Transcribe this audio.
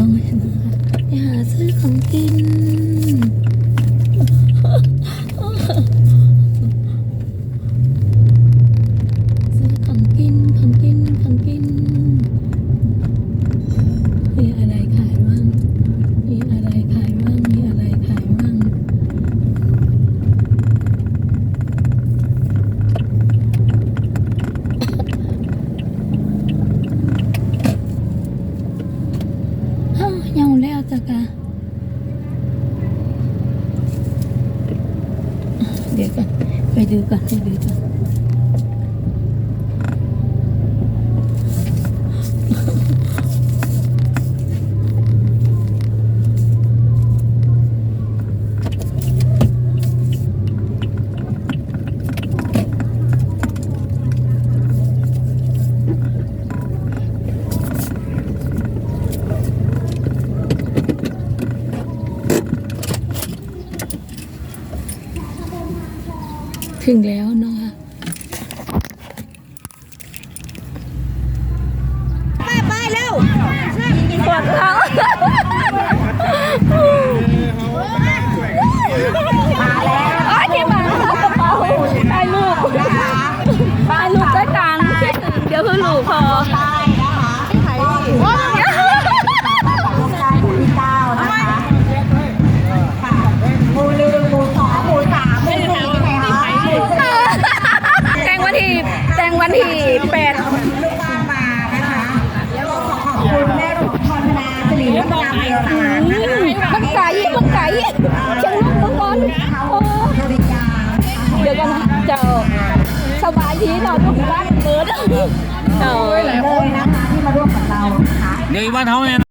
เรานะคะไปหาซื้อของกิน ซื้อของกินของกินของกิน มีอะไรขายบ้างมีอะไรขายบ้างมีอะไรขายบ้างฮ่า ยังแล้วจ้ะกะเดี๋ยวก่อนไปดูก่อนไปดูก่อน ถึงแล้วนะคะไปไปเร็วปวดท้องมาแล้วอ้าวที่มากระเป๋าถ่ายรูปถ่ายรูปด้วยกันคิดถึงเดี๋ยวคือหลูกพอ สิริรัตนาเมษานะคะมันไก่มันไก่เชียงลูกมังกรโอ้บริการเดี๋ยวกันนะเจ้าสบายทีเนาะทุกบ้านเกิดเจ้าเลยนะคะที่มาร่วมกับเรานะคะเดี๋ยวอีกวันเท่าไง